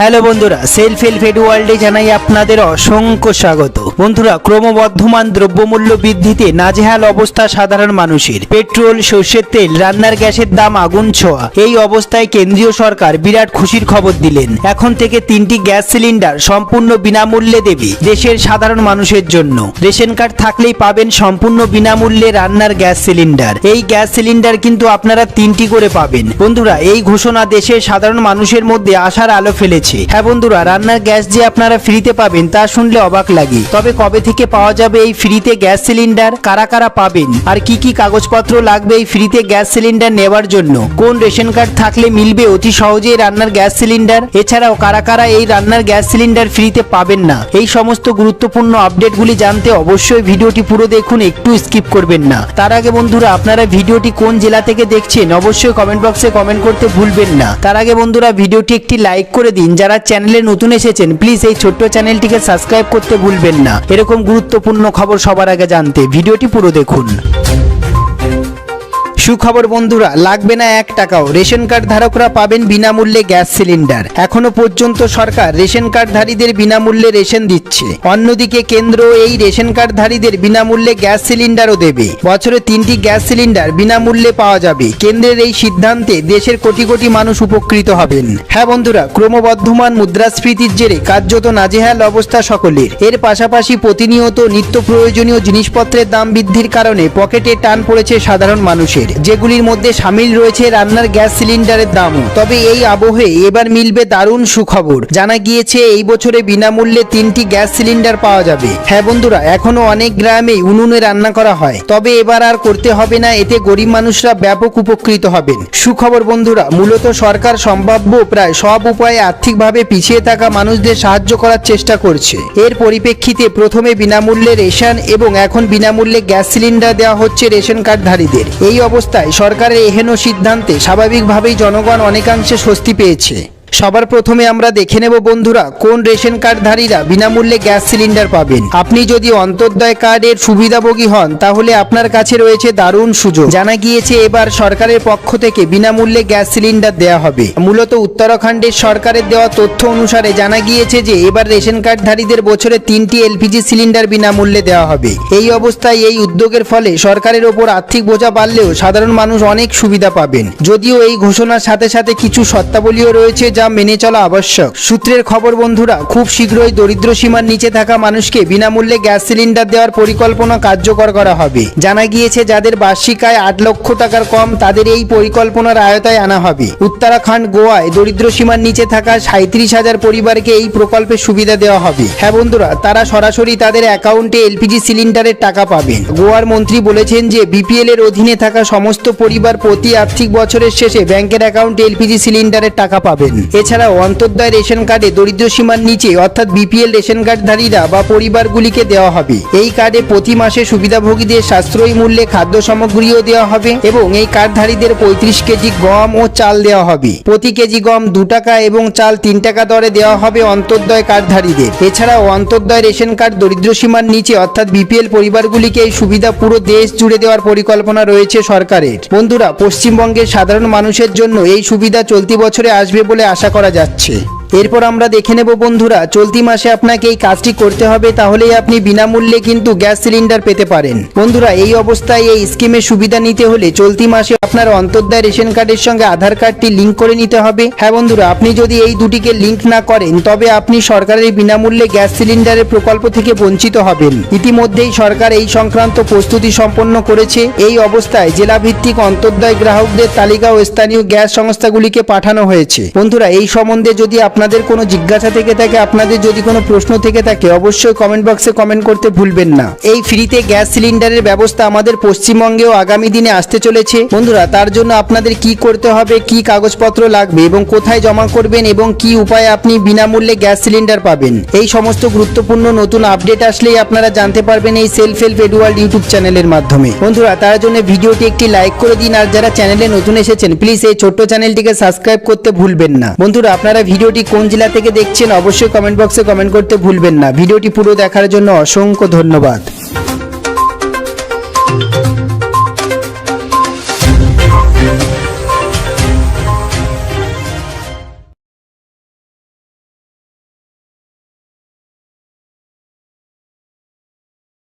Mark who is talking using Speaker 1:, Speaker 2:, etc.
Speaker 1: Hello বন্ধুরা self help add ওয়ার্ল্ডে জানাই আপনাদের অসংখ্য স্বাগত। বন্ধুরা, ক্রমবর্ধমান দ্রব্যমূল্য বৃদ্ধিতে নাজেহাল অবস্থা সাধারণ মানুষের। পেট্রোল, সর্ষের তেল, রান্নার গ্যাসের দাম আগুন ছোঁয়া। এই অবস্থায় কেন্দ্রীয় সরকার বিরাট খুশির খবর দিলেন। এখন থেকে তিনটি গ্যাস সিলিন্ডার সম্পূর্ণ বিনামূল্যে দেবে দেশের সাধারণ মানুষের জন্য। রেশন কার্ড থাকলেই পাবেন সম্পূর্ণ বিনামূল্যে রান্নার গ্যাস সিলিন্ডার। এই গ্যাস সিলিন্ডার কিন্তু আপনারা তিনটি করে পাবেন। বন্ধুরা, এই ঘোষণা দেশের সাধারণ মানুষের মধ্যে আশার আলো ফেলেছে। হ্যাঁ বন্ধুরা, রান্নার গ্যাস যে আপনারা ফ্রিতে পাবেন তা শুনলে অবাক লাগে। তবে কবে থেকে পাওয়া যাবে এই ফ্রিতে গ্যাস সিলিন্ডার? কারা কারা পাবেন? আর কি কি কাগজপত্র লাগবে এই ফ্রিতে গ্যাস সিলিন্ডার নেওয়ার জন্য? কোন রেশন কার্ড থাকলে মিলবে অতি সহজেই রান্নার গ্যাস সিলিন্ডার? এছাড়াও কারা কারা এই রান্নার গ্যাস সিলিন্ডার ফ্রিতে পাবেন না? এই সমস্ত গুরুত্বপূর্ণ আপডেটগুলি জানতে অবশ্যই ভিডিওটি পুরো দেখুন, একটু স্কিপ করবেন না। তার আগে বন্ধুরা, আপনারা ভিডিওটি কোন জেলা থেকে দেখছেন, অবশ্যই কমেন্ট বক্সে কমেন্ট করতে ভুলবেন না। তার আগে বন্ধুরা, ভিডিওটি একটি লাইক করে দিন যারা চ্যানেলে নতুন এসেছেন প্লিজ এই ছোট্ট চ্যানেলটিকে সাবস্ক্রাইব করতে ভুলবেন না। এরকম গুরুত্বপূর্ণ খবর সবার আগে জানতে ভিডিওটি পুরো দেখুন। সুখবর বন্ধুরা, লাগবে না এক টাকাও। রেশন কার্ড ধারকরা পাবেন বিনামূল্যে গ্যাস সিলিন্ডার। এখনও পর্যন্ত সরকার রেশন কার্ডধারীদের বিনামূল্যে রেশন দিচ্ছে। অন্যদিকে কেন্দ্র এই রেশন কার্ডধারীদের বিনামূল্যে গ্যাস সিলিন্ডারও দেবে। বছরে তিনটি গ্যাস সিলিন্ডার বিনামূল্যে পাওয়া যাবে। কেন্দ্রের এই সিদ্ধান্তে দেশের কোটি কোটি মানুষ উপকৃত হবেন। হ্যাঁ বন্ধুরা, ক্রমবর্ধমান মুদ্রাস্ফীতির জেরে কার্যত নাজেহাল অবস্থা সকলের। এর পাশাপাশি প্রতিনিয়ত নিত্য প্রয়োজনীয় জিনিসপত্রের দাম বৃদ্ধির কারণে পকেটে টান পড়েছে সাধারণ মানুষের। যেগুলির মধ্যে সামিল রয়েছে রান্নার গ্যাস সিলিন্ডারের দামও। তবে এই আবহে এবার মিলবে দারুণ সুখবর। জানা গিয়েছে, এই বছরে বিনামূল্যে তিনটি গ্যাস সিলিন্ডার পাওয়া যাবে। হ্যাঁ বন্ধুরা এখনও অনেক গ্রামেই উনুনে রান্না করা হয়। তবে এবার আর করতে হবে না, এতে গরিব মানুষরা ব্যাপক উপকৃত হবেন। সুখবর বন্ধুরা, মূলত সরকার সম্ভাব্য প্রায় সব উপায়ে আর্থিকভাবে পিছিয়ে থাকা মানুষদের সাহায্য করার চেষ্টা করছে। এর পরিপ্রেক্ষিতে প্রথমে বিনামূল্যে রেশন এবং এখন বিনামূল্যে গ্যাস সিলিন্ডার দেওয়া হচ্ছে রেশন কার্ডধারীদের। এই অবস্থায় সরকারের এহেন সিদ্ধান্তে স্বাভাবিকভাবেই জনগণ অনেকাংশে স্বস্তি পেয়েছে। সবার প্রথমে আমরা দেখে নেব বন্ধুরা, কোন রেশন কার্ডধারীরা বিনামূল্যে গ্যাস সিলিন্ডার পাবেন। আপনি যদি অন্তর্দয় কার্ডের সুবিধাভোগী হন, তাহলে আপনার কাছে রয়েছে দারুণ সুযোগ। জানা গিয়েছে এবার সরকারের পক্ষ থেকে বিনামূল্যে গ্যাস সিলিন্ডার দেওয়া হবে। মূলত উত্তরাখণ্ডের সরকারের দেওয়া তথ্য অনুসারে জানা গিয়েছে যে, এবার রেশন কার্ডধারীদের বছরে তিনটি এলপিজি সিলিন্ডার বিনামূল্যে দেওয়া হবে। এই অবস্থায় এই উদ্যোগের ফলে সরকারের ওপর আর্থিক বোঝা বাড়লেও সাধারণ মানুষ অনেক সুবিধা পাবেন। যদিও এই ঘোষণার সাথে সাথে কিছু শর্তাবলীও রয়েছে যা মেনে চলা আবশ্যক। সূত্রের খবর, বন্ধুরা, খুব শীঘ্রই দরিদ্র সীমার নিচে থাকা মানুষকে বিনামূল্যে গ্যাস সিলিন্ডার দেওয়ার পরিকল্পনা কার্যকর করা হবে। জানা গিয়েছে, যাদের বার্ষিক আয় আট লক্ষ টাকার কম, তাদের এই পরিকল্পনার আয়তায় আনা হবে। উত্তরাখণ্ড, গোয়ায় দরিদ্র সীমার নিচে থাকা সাঁত্রিশ হাজার পরিবারকে এই প্রকল্পের সুবিধা দেওয়া হবে। হ্যাঁ বন্ধুরা, তারা সরাসরি তাদের অ্যাকাউন্টে এলপিজি সিলিন্ডারের টাকা পাবেন গোয়ার মন্ত্রী বলেছেন যে, বিপিএল এর অধীনে থাকা সমস্ত পরিবার প্রতি আর্থিক বছরের শেষে ব্যাংকের অ্যাকাউন্টে এলপিজি সিলিন্ডারের টাকা পাবেন। এছাড়াও অন্তর্দয় রেশন কার্ডে দরিদ্র সীমার নিচে, অর্থাৎ বিপিএল রেশন কার্ডধারীরা বা পরিবারগুলিকে দেওয়া হবে। এই কার্ডে প্রতি মাসে সুবিধাভোগীদের সাশ্রয়ী মূল্যে খাদ্য সামগ্রীও দেওয়া হবে এবং এই কার্ডধারীদের পঁয়ত্রিশ কেজি গম ও চাল দেওয়া হবে। প্রতি কেজি গম দু টাকা এবং চাল তিন টাকা দরে দেওয়া হবে অন্তর্দয় কার্ডধারীদের। এছাড়াও অন্তর্দয় রেশন কার্ড দরিদ্র সীমার নিচে, অর্থাৎ বিপিএল পরিবারগুলিকে এই সুবিধা পুরো দেশ জুড়ে দেওয়ার পরিকল্পনা রয়েছে সরকারের। বন্ধুরা, পশ্চিমবঙ্গের সাধারণ মানুষের জন্য এই সুবিধা চলতি বছরে আসবে বলে আশা করা যাচ্ছে। এরপর আমরা দেখে নেব বন্ধুরা, চলতি মাসে আপনাকে এই কাজটি করতে হবে, তাহলেই আপনি বিনামূল্যে কিন্তু গ্যাস সিলিন্ডার পেতে পারেন। বন্ধুরা, এই অবস্থায় এই স্কিমের সুবিধা নিতে হলে চলতি মাসে আপনার অন্তর্দায় রেশন কার্ডের সঙ্গে আধার কার্ডটি লিঙ্ক করে নিতে হবে। হ্যাঁ বন্ধুরা, আপনি যদি এই দুটিকে লিঙ্ক না করেন, তবে আপনি সরকারের বিনামূল্যে গ্যাস সিলিন্ডারের প্রকল্প থেকে বঞ্চিত হবেন। ইতিমধ্যেই সরকার এই সংক্রান্ত প্রস্তুতি সম্পন্ন করেছে। এই অবস্থায় জেলা ভিত্তিক অন্তর্দয় গ্রাহকদের তালিকা ও স্থানীয় গ্যাস সংস্থাগুলিকে পাঠানো হয়েছে। বন্ধুরা, এই সম্বন্ধে যদি আপনাদের কোনো জিজ্ঞাসা থেকে থাকে, আপনাদের যদি কোনো প্রশ্ন থেকে থাকে, অবশ্যই কমেন্ট বক্সে কমেন্ট করতে ভুলবেন না। এই ফ্রিতে গ্যাস সিলিন্ডারের ব্যবস্থা আমাদের পশ্চিমবঙ্গেও আগামী দিনে আসতে চলেছে। বন্ধুরা, তার জন্য আপনাদের কি করতে হবে, কি কাগজপত্র লাগবে এবং কোথায় জমা করবেন এবং কি উপায়ে আপনি বিনামূল্যে গ্যাস সিলিন্ডার পাবেন? এই সমস্ত গুরুত্বপূর্ণ নতুন আপডেট আসলেই আপনারা জানতে পারবেন এই সেলফ হেল্প এডওয়ার্ল্ড ইউটিউব চ্যানেলের মাধ্যমে। বন্ধুরা, তার জন্য ভিডিওটি একটি লাইক করে দিন আর যারা চ্যানেলে নতুন এসেছেন প্লিজ এই ছোট্ট চ্যানেলটিকে সাবস্ক্রাইব করতে ভুলবেন না। বন্ধুরা, আপনারা ভিডিওটি কোন জেলা থেকে দেখছেন, অবশ্যই কমেন্ট বক্সে কমেন্ট করতে ভুলবেন না। ভিডিওটি পুরো দেখার জন্য অসংখ্য ধন্যবাদ।